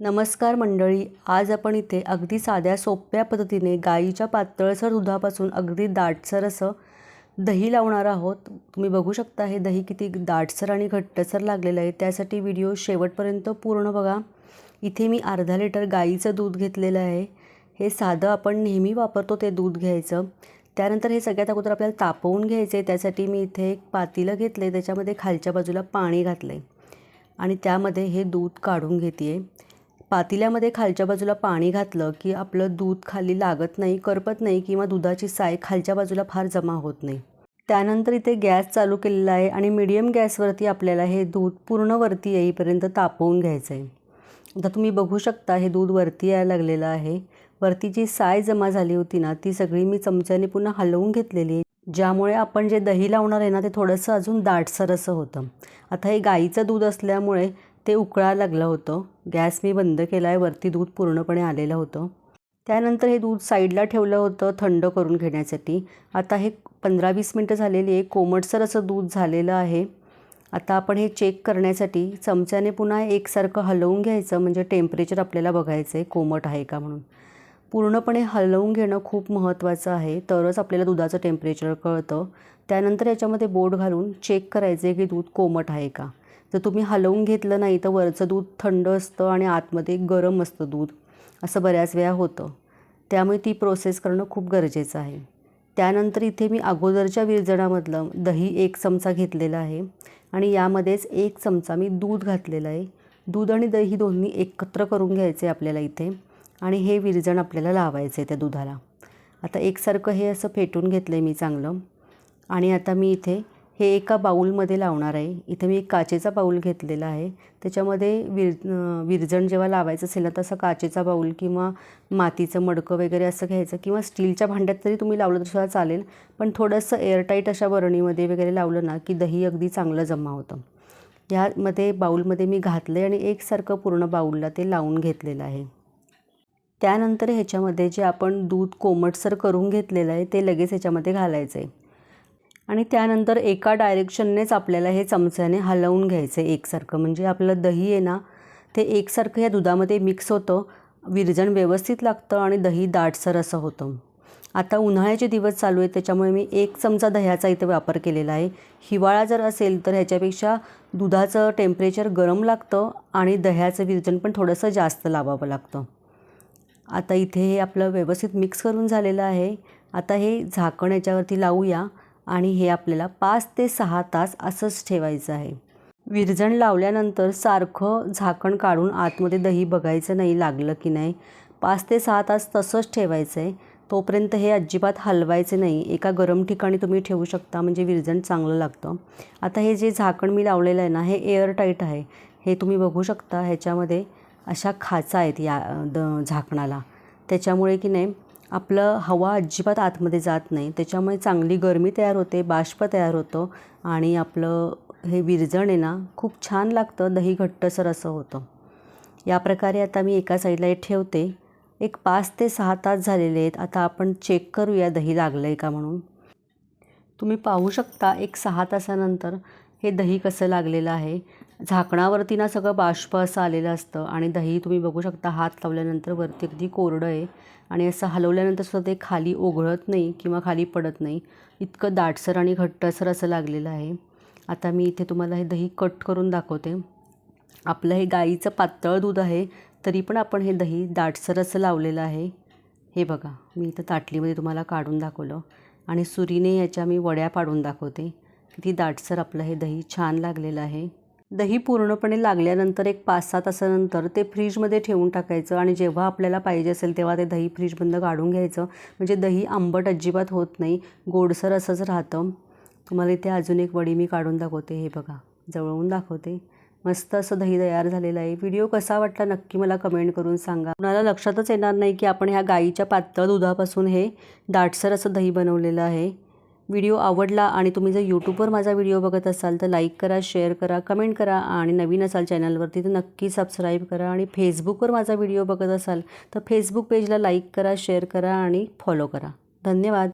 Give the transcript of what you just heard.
नमस्कार मंडळी आज आपण इथे अगदी साध्या सोप्या पद्धतीने गाईच्या पातळसर दुधापासून अगदी दाटसर असं दही लावणार आहोत. तुम्ही बघू शकता हे दही किती दाटसर आणि घट्टसर लागलेलं आहे. त्यासाठी व्हिडिओ शेवटपर्यंत पूर्ण बघा. इथे मी अर्धा लिटर गाईचं दूध घेतलेलं आहे. हे साधं आपण नेहमी वापरतो ते दूध घ्यायचं. त्यानंतर हे सगळ्यात अगोदर आपल्याला तापवून घ्यायचं आहे त्यासाठी मी इथे एक पातीलं घेतलं आहे त्याच्यामध्ये खालच्या बाजूला पाणी घातलं आहे आणि त्यामध्ये हे दूध काढून घेते आहे पातेल्यामध्ये खालच्या बाजूला पाणी घातलं की आपलं दूध खाली लागत नाही करपत नाही किंवा दुधाची साय खालच्या बाजूला फार जमा होत नाही. त्यानंतर इथे गॅस चालू केलेला आहे आणि मीडियम गॅसवरती आपल्याला हे दूध पूर्ण वरती येईपर्यंत तापवून घ्यायचं आहे. आता तुम्ही बघू शकता हे दूध वरती यायला लागलेलं आहे. वरती जी साय जमा झाली होती ना ती सगळी मी चमच्याने पुन्हा हलवून घेतलेली आहे ज्यामुळे आपण जे दही लावणार आहे ना ते थोडंसं अजून दाटसर असं होतं. आता हे गाईचं दूध असल्यामुळे ते उकळायला लागलं होतं. गॅस मी बंद केला आहे वरती दूध पूर्णपणे आलेलं होतं. त्यानंतर हे दूध साईडला ठेवलं होतं थंड करून घेण्यासाठी. आता हे पंधरा वीस मिनटं झालेली आहे. कोमटसर असं दूध झालेलं आहे. आता आपण हे चेक करण्यासाठी चमच्याने पुन्हा एकसारखं हलवून घ्यायचं म्हणजे टेम्परेचर आपल्याला बघायचं आहे कोमट आहे का म्हणून. पूर्णपणे हलवून घेणं खूप महत्त्वाचं आहे. तरच आपल्याला दुधाचं टेम्परेचर कळतं. त्यानंतर याच्यामध्ये बोट घालून चेक करायचं आहे की दूध कोमट आहे का. जर तुम्ही हलवून घेतलं नाही तर वरचं दूध थंड असतं आणि आतमध्ये गरम असतं दूध. असं बऱ्याच वेळा होतं. त्यामुळे ती प्रोसेस करणं खूप गरजेचं आहे. त्यानंतर इथे मी अगोदरच्या विरजणामधलं दही एक चमचा घेतलेला आहे आणि यामध्येच एक चमचा मी दूध घातलेलं आहे. दूध आणि दही दोन्ही एकत्र करून घ्यायचे आपल्याला इथे आणि हे विरजण आपल्याला लावायचं आहे त्या दुधाला. आता एकसारखं हे असं फेटून घेतलं आहे मी चांगलं. आणि आता मी इथे हे एका बाऊलमध्ये लावणार आहे. इथे मी एक काचेचा बाऊल घेतलेला आहे. त्याच्यामध्ये विर विरजण जेव्हा लावायचं असेल ना तसं काचेचा बाऊल किंवा मातीचं मडकं वगैरे असं घ्यायचं किंवा स्टीलच्या भांड्यात तरी तुम्ही लावलं तर सुद्धा चालेल. पण थोडंसं एअरटाईट अशा बरणीमध्ये वगैरे लावलं ना की दही अगदी चांगलं जमा होतं. ह्यामध्ये बाऊलमध्ये मी घातलं आहे आणि एकसारखं पूर्ण बाऊलला ते लावून घेतलेलं आहे. त्यानंतर ह्याच्यामध्ये जे आपण दूध कोमटसर करून घेतलेलं आहे ते लगेच ह्याच्यामध्ये घालायचं आहे आणि त्यानंतर एका डायरेक्शननेच आपल्याला हे चमच्याने हलवून घ्यायचं आहे एकसारखं. म्हणजे आपलं दही आहे ना ते एकसारखं या दुधामध्ये मिक्स होतं विरजण व्यवस्थित लागतं आणि दही दाटसर असं होतं. आता उन्हाळ्याचे दिवस चालू आहेत त्याच्यामुळे मी एक चमचा दह्याचा इथे वापर केलेला आहे. हिवाळा जर असेल तर ह्याच्यापेक्षा दुधाचं टेम्परेचर गरम लागतं आणि दह्याचं विरजण पण थोडंसं जास्त लावावं लागतं. आता इथे हे आपलं व्यवस्थित मिक्स करून झालेलं आहे. आता हे झाकण याच्यावरती लावूया. आणि हे आपल्याला पाच ते सहा तास असंच ठेवायचं आहे. विरजण लावल्यानंतर सारखं झाकण काढून आतमध्ये दही बघायचं नाही लागलं की नाही पाच ते सहा तास तसंच ठेवायचं आहे. तोपर्यंत हे अजिबात हलवायचे नाही. एका गरम ठिकाणी तुम्ही ठेवू शकता म्हणजे विरजण चांगलं लागतं. आता हे जे झाकण मी लावलेलं आहे ना हे एअरटाईट आहे. हे तुम्ही बघू शकता ह्याच्यामध्ये अशा खाचा आहेत या द झाकणाला. त्याच्यामुळे की नाही आपलं हवा अजिबात आतमध्ये जात नाही. त्याच्यामुळे चांगली गरमी तयार होते बाष्प तयार होतं आणि आपलं हे विरजण आहे ना खूप छान लागतं दही घट्टसर असं होतं. या प्रकारे आता मी एका साईडला हे ठेवते. एक पाच ते सहा तास झालेले आहेत. आता आपण चेक करूया दही लागलं आहे का म्हणून. तुम्ही पाहू शकता एक सहा तासानंतर हे दही कसं लागलेलं आहे? झाकणावरती ना सगळं बाष्प असं आलेलं असतं आणि दही तुम्ही बघू शकता हात लावल्यानंतर वरती अगदी कोरडं आहे आणि असं हलवल्यानंतर सुद्धा ते खाली ओघळत नाही किंवा खाली पडत नाही. इतकं दाटसर आणि घट्टसर असं लागलेलं आहे. आता मी इथे तुम्हाला हे दही कट करून दाखवते. आपलं हे गाईचं पातळ दूध आहे तरी पण आपण हे दही दाटसर असं लावलेलं आहे. हे बघा मी इथं ताटलीमध्ये तुम्हाला काढून दाखवलं आणि सुरीने याच्या मी वड्या पाडून दाखवते. किती दाटसर आपलं हे दही छान लागलेलं आहे. दही पूर्णपणे लागल्यानंतर एक पाच सहा तासानंतर ते फ्रीजमध्ये ठेवून टाकायचं आणि जेव्हा आपल्याला पाहिजे असेल तेव्हा ते दही फ्रीजमधनं काढून घ्यायचं. म्हणजे दही आंबट अजिबात होत नाही गोडसर असंच राहतं. तुम्हाला इथे अजून एक वडी मी काढून दाखवते हे बघा. जवळून दाखवते. मस्त असं दही तयार झालेलं आहे. व्हिडिओ कसा वाटला नक्की मला कमेंट करून सांगा. कुणाला लक्षातच येणार नाही की आपण ह्या गाईच्या पातळ दुधापासून हे दाटसर असं दही बनवलेलं आहे. व्हिडिओ आवडला आणि तुम्ही जर यूट्यूबवर माझा व्हिडिओ बघत असाल तर लाईक करा शेअर करा कमेंट करा आणि नवीन असाल चॅनलवरती तर नक्की सबस्क्राईब करा आणि फेसबुकवर माझा व्हिडिओ बघत असाल तर फेसबुक पेजला लाईक करा शेअर करा आणि फॉलो करा. धन्यवाद.